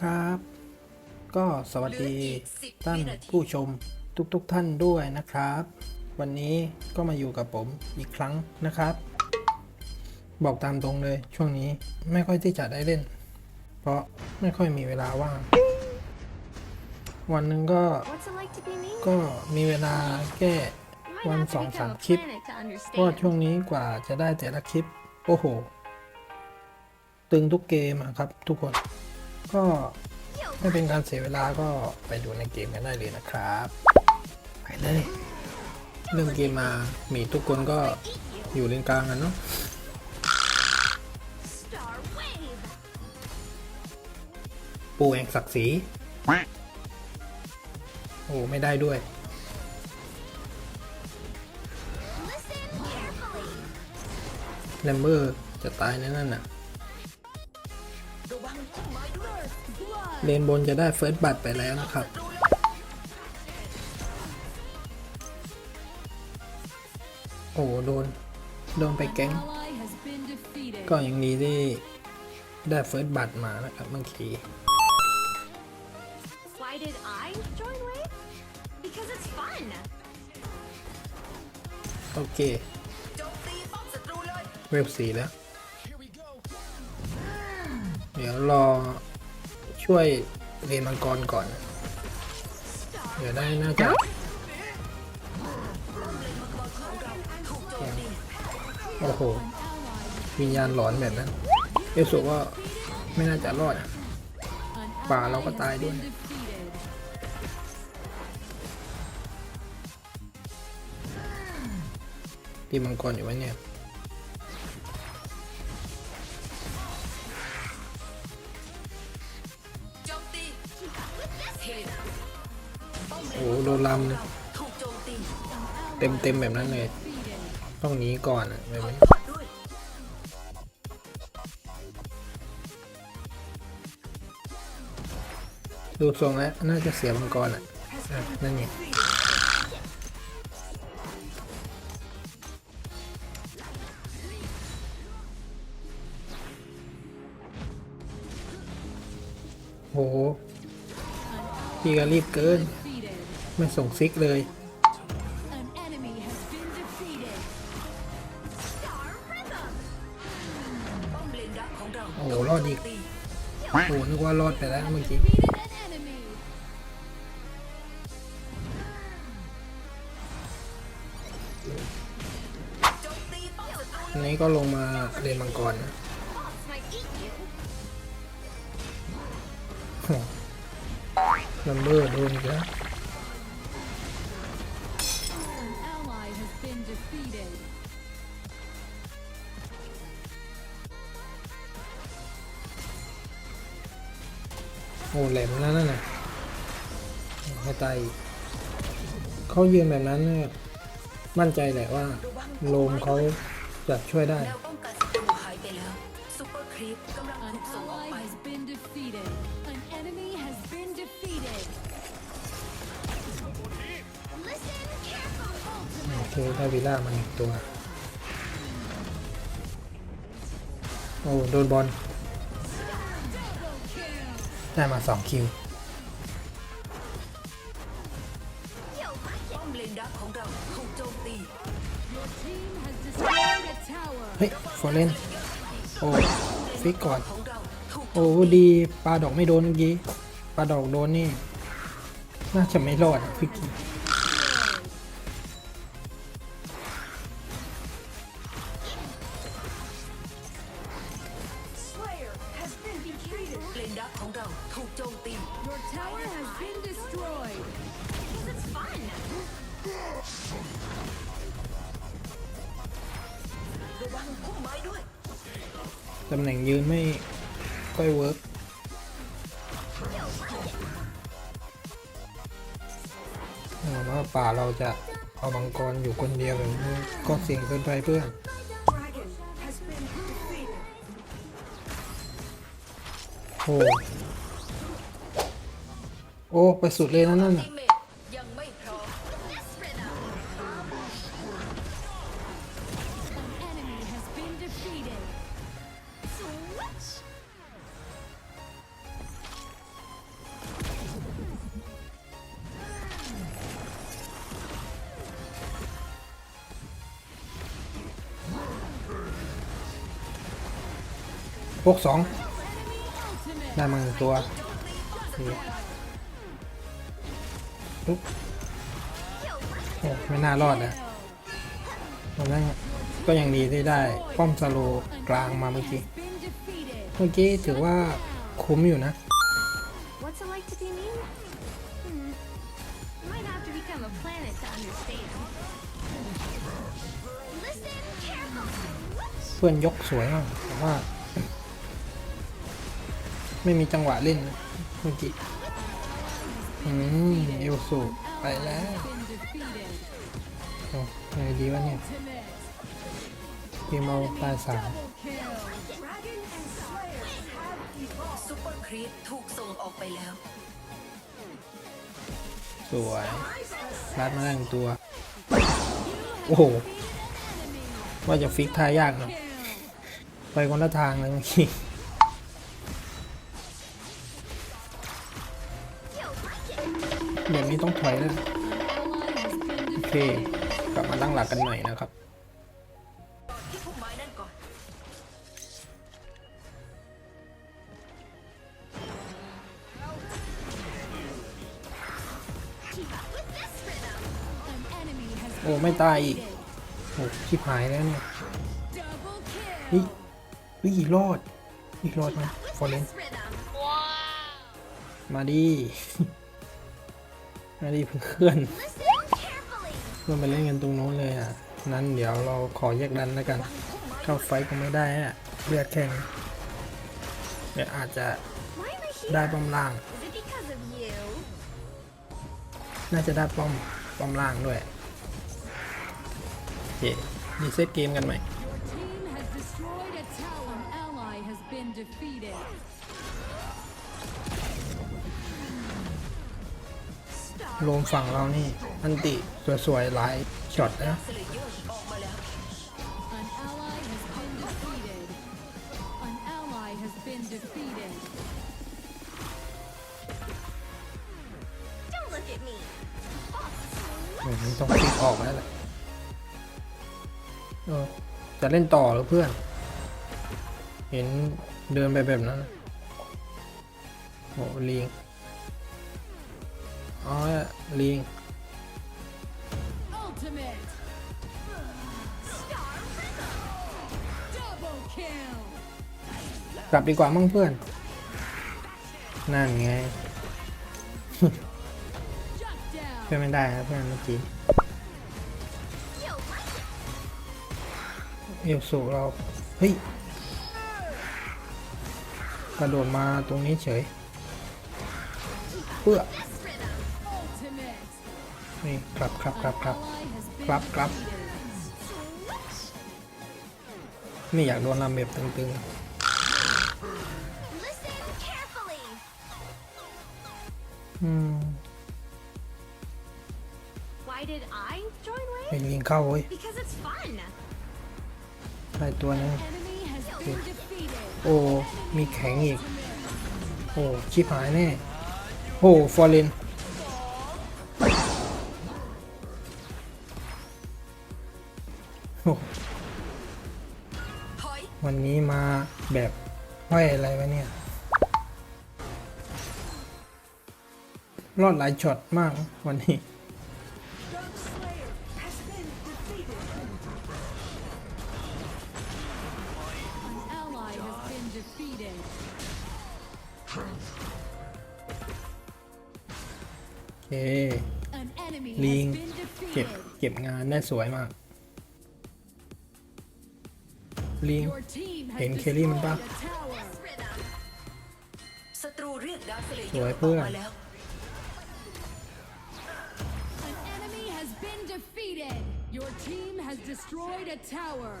ครับ ก็สวัสดีท่านผู้ชมทุกๆทท่านด้วยนะครับ วันนี้ก็มาอยู่กับผมอีกครั้งนะครับ บอกตามตรงเลยช่วงนี้ไม่ค่อยที่จะได้เล่น เพราะไม่ค่อยมีเวลาว่าง วันหนึ่งก็ก็มีเวลาแค่วันสองสามคลิปเพราะช่วงนี้กว่าจะได้แต่ละคลิป โอ้โห ตึงทุกเกมครับทุกคน ก็ไม่เป็นการเสียเวลาก็ไปดูในเกมกันได้เลยนะครับ ไปเลยเริ่มเกมมามีทุกคนก็อยู่เลนกลางกันเนาะ Star Wave! ปูแห่งศักดิ์ศรีโอ้ไม่ได้ด้วย Listen carefully. แลมเบอร์จะตายในนั่นน่ะ เลนบนจะได้เฟิร์สบัตไปแล้วนะครับ โอ้โดน โดนไปแก๊ง ก็อยังดีที่ได้เฟิร์สบัตมานะครับเมื่อกี้ โอเค เวฟสีแล้ว เดี๋ยวรอช่วยเรียนมังกรก่อน เดี๋ยวได้น่าจะโอ้โหวิญญาณหลอนแบบนั้นเอลสุก็ไม่น่าจะรอด An ป่า ally เราก็ has ตายด้วย been defeated. ตีมังกรอยู่ไว้เนี่ย โอ้โหโดนลำเต็มเต็มแบบนั้นเลย ต้องหนีก่อนอะแบบนี้ดูทรงแล้วน่าจะเสียมังกรอะอะนั่นไงโห พี่ก็รีบเกิน ไม่ส่งซิกเลย โอ้โหรอดอีก โอ้โหนึกว่ารอดไปแล้วเมื่อกี้อันนี้ก็ลงมาเรียนมังกรนะ Boss might eat you. ลัมเบอร์โดนอีกแล้ว An ally has been defeated. โอ้แหลมแล้วนั่นน่ะให้ตายอีกเขายืนแบบนั้นเนี่ยมั่นใจแหละว่าโลมเขาจะช่วยได้แนวป้องกันศัตรูหายไปแล้วซูเปอร์ครีปกำลัง An ถูกส่งออก ally ไป ได้วิล่ามาหนึ่งตัว โอ้ โดนบอล ได้มาสองคิว เฮ้ยฟอร์เรนโอ้ฟิกก่อน โอ้ ดีปลาดอกไม่โดนเมื่อกี้ปลาดอกโดนนี่ น่าจะไม่รอดอะพี่กี้ ตำแหน่งยืนไม่ค่อยเวิร์กแต่ว่าป่าเราจะเอามังกรอยู่คนเดียวแบบนี้ก็เสี่ยงเกินไปเพื่อนโอ้โอ้ ไปสุดเลยนะนั่นน่ะ พวกสองได้มาหนึ่งตัวนี่ปุ๊บโอ้ไม่น่ารอดนะตอนนั้นก็ยังดีที่ได้ป้อมสโลกลางมาเมื่อกี้ เมื่อกี้ถือว่าคุ้มอยู่นะ เพื่อนยกสวยมากแต่ว่า ไม่มีจังหวะเล่นนะเมื่อกี้อืมเอลสูไปแล้ว Been defeated. โอ้ไงดีวะเนี่ย Ultimate. เกมเราตายสาม Double kill. ซุปเปอร์ครีปถูกส่งออกไปแล้ว สวยรัดมาได้หนึ่งตัว โอ้โห ว่าจะฟิกท่ายากหน่อยไปคนละทางเลยเมื่อกี้ แบบนี้ต้องถอยแล้ว Ally has been โอเค กลับมาตั้งหลักกันใหม่นะครับที่พุ่มไม้นั่นก่อน An enemy has โอ้ ไม่ตายอีกโอ้ชิบหายแล้วเนี่ย double kill. เฮ้ยเฮ้ยอีกรอดอีกรอดนะฟอร์เรนมาดี มาดีเพื่อน Listen carefully. เพื่อนไปเล่นกันตรงโน้นเลยอะ นั้นเดี๋ยวเราขอแยกดันแล้วกัน เข้าไฟก็ไม่ได้อะเลือดแข่งเดี๋ยวอาจจะได้ป้อมล่าง น่าจะได้ป้อมป้อมล่างด้วยโอเครีเซตเกมกันไหม รวมฝั่งเรานี่ อันติสวยๆหลายช็อตนะสเลเยอร์ออกมาแล้ว An ally has been defeated. An ally has been defeated. Don't look at me. เออมันต้องฟิกออกแล้วแหละเออจะเล่นต่อหรือเพื่อน เห็นเดินไปแบบนั้น โอ้ลิง อ๋อลิง Ultimate. Double kill. กลับดีกว่ามั่งเพื่อน นั่นไง Shut down. เพื่อนไม่ได้นะเพื่อนเมื่อกี้ You'll like it. เอลสูเรา เฮ้ย กระโดดมาตรงนี้เฉย เพื่อ This rhythm. Ultimate. นี่ครับครับครับครับครับครับนี่อยากโดนลำเบ็บตึงๆเป็นยิงเข้าเว้ยได้ตัวนึงโอ้ มีแข็งอีก โอ้ชิบหายแน่ โอ้ ฟอร์เรน วันนี้มาแบบห้อยอะไรวะเนี่ย รอดหลายช็อตมากวันนี้ An ally has been defeated. โอเค An enemy Liêng. has been เก็บ defeated. เก็บงานได้สวยมาก ลิง Your team has เห็นเคลลี่มัน destroyed ปะ a tower. Rhythm. ศัตรูเรียกดาวสเลสเยอวยร์อเพื่อกอนมาแล้ว An enemy has been defeated. Your team has destroyed a tower.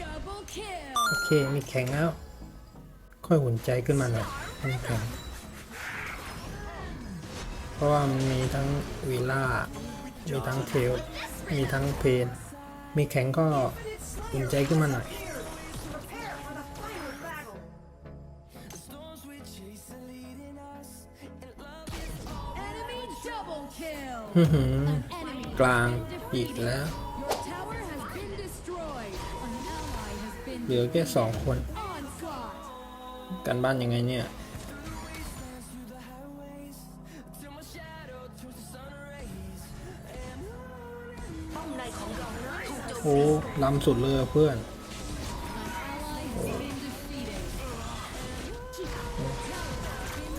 Double kill. โอเค มีแข็งแล้ว ค่อยหุ่นใจขึ้นมาหน่อยมีแข็ง เพราะว่ามันมีทั้งวีล่า มีทั้งเทล มีทั้งเพน มีแข็งก็อุ่นใจขึ้นมาหน่อย Enemy double kill. อื้อหือ An enemy กลาง has been อีก defeated. แล้ว Your tower has been destroyed. เหลือแค่สองคน Onslaught. กันบ้านยังไงเนี่ย โอ้ลำสุดเลยเพื่อน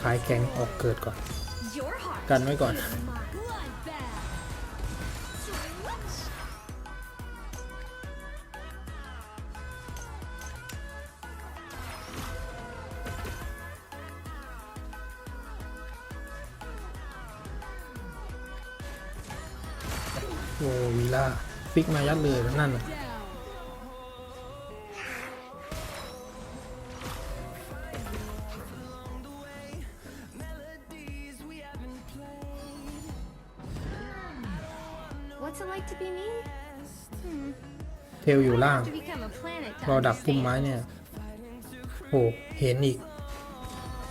ทายแกงออกเกิดก่อน กันไว้ก่อน โอ้วิล่า ฟิกมายัดเลยนั่นน่ะ Down. ว What's it like to be me? Hmm. เทลอยู่ล่าง To become a planet to รอดักพุ่ม understand. ไม้เนี่ยโอ้เห็นอีก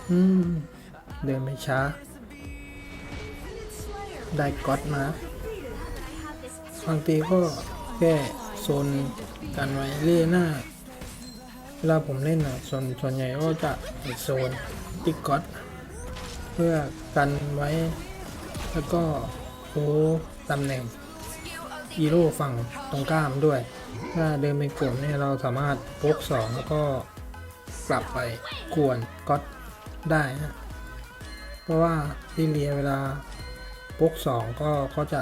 อืม เดินไปช้า ได้ก๊อตมา I have this บางทีก็แค่โซนกันไว้เล่หน้า เวลาผมเล่นอะส่วนส่วนใหญ่ก็จะโซนติ๊กก๊อตเพื่อกันไว้ แล้วก็โอ้ตำแหน่งฮีโร่ฝั่งตรงกล้ามด้วย ถ้าเดินไปกดเนี่ยเราสามารถพกสองแล้วก็กลับไปกวนก๊อตได้ฮะเพราะว่าที่เลียเวลาพกสองก็เขาจะ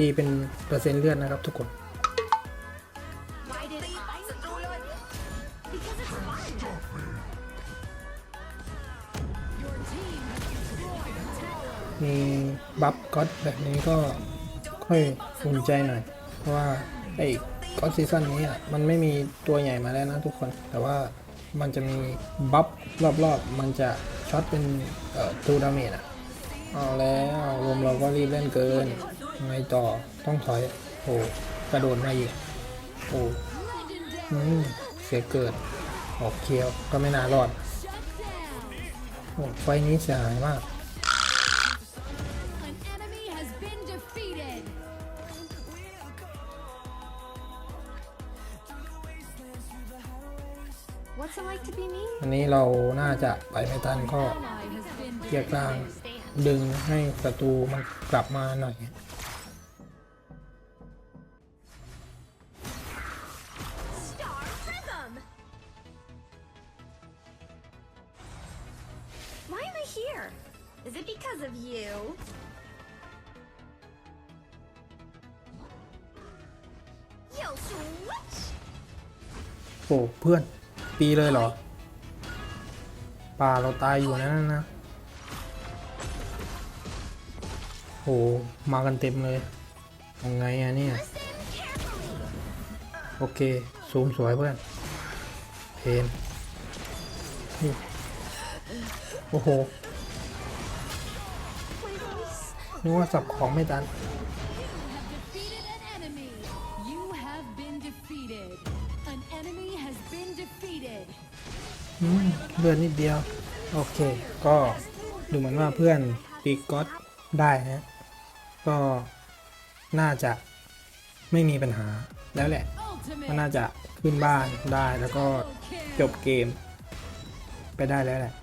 ตีเป็นเปอร์เซ็นต์เลือดนะครับทุกคน มีบัฟก๊อตแบบนี้ก็ค่อยอุ่นใจหน่อย เพราะว่าไอ้ก๊อตซีซั่นนี้อะมันไม่มีตัวใหญ่มาแล้วนะทุกคน แต่ว่ามันจะมีบัฟรอบๆ มันจะช็อตเป็นตูดาเมจอะ เอาแล้วรวมเราก็รีบเล่นเกิน ไงต่อต้องถอยโอ้กระโดดมาอีกโอ้เสียเกิด ออกเคียวก็ไม่น่ารอดโอ้ไฟนี้เสียหายมากอันนี้เราน่าจะไปไม่ทันก็เกียร์กลางดึงให้ศัตรูมันกลับมาหน่อย Why am I here? Is it because of you? Yo, switch! โอ้เพื่อนปีเลยเหรอ ป่าเราตายอยู่นั่นนะ โอ้มากันเต็มเลยยังไงอะเนี่ย Listen carefully! โอเคซูมสวยเพื่อนเพนนี่ โอ้โห Please. นึกว่าสับของไม่ทัน defeated an enemy. You have been defeated. An enemy has been defeated. อืมเลือดนิดเดียว โอเค ก็ดูเหมือนว่าเพื่อนตีก๊อตได้ฮะก็น่าจะไม่มีปัญหาแล้วแหละก็ Ultimate น่าจะขึ้นบ้านได้แล้วก็ double kill. จบเกม ไปได้แล้วแหละ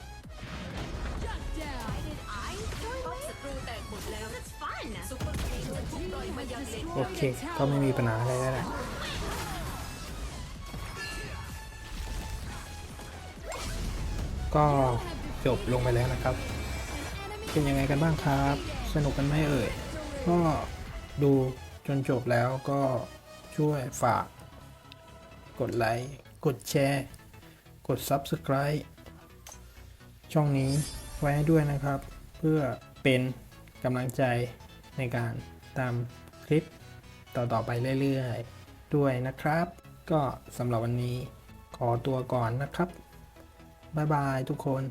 โอเค ก็ไม่มีปัญหาอะไรแล้วแหละก็จบลงไปแล้วนะครับ เป็นยังไงกันบ้างครับ สนุกกันไหมเอ่ย ก็ดูจนจบแล้วก็ช่วยฝาก กดไลค์ กดแชร์ กด Subscribe ช่องนี้ไว้ให้ด้วยนะครับ เพื่อเป็นกำลังใจในการตามคลิป ต่อๆไปเรื่อยๆ ด้วยนะครับ ก็สำหรับวันนี้ขอตัวก่อนนะครับ บ๊ายบายทุกคน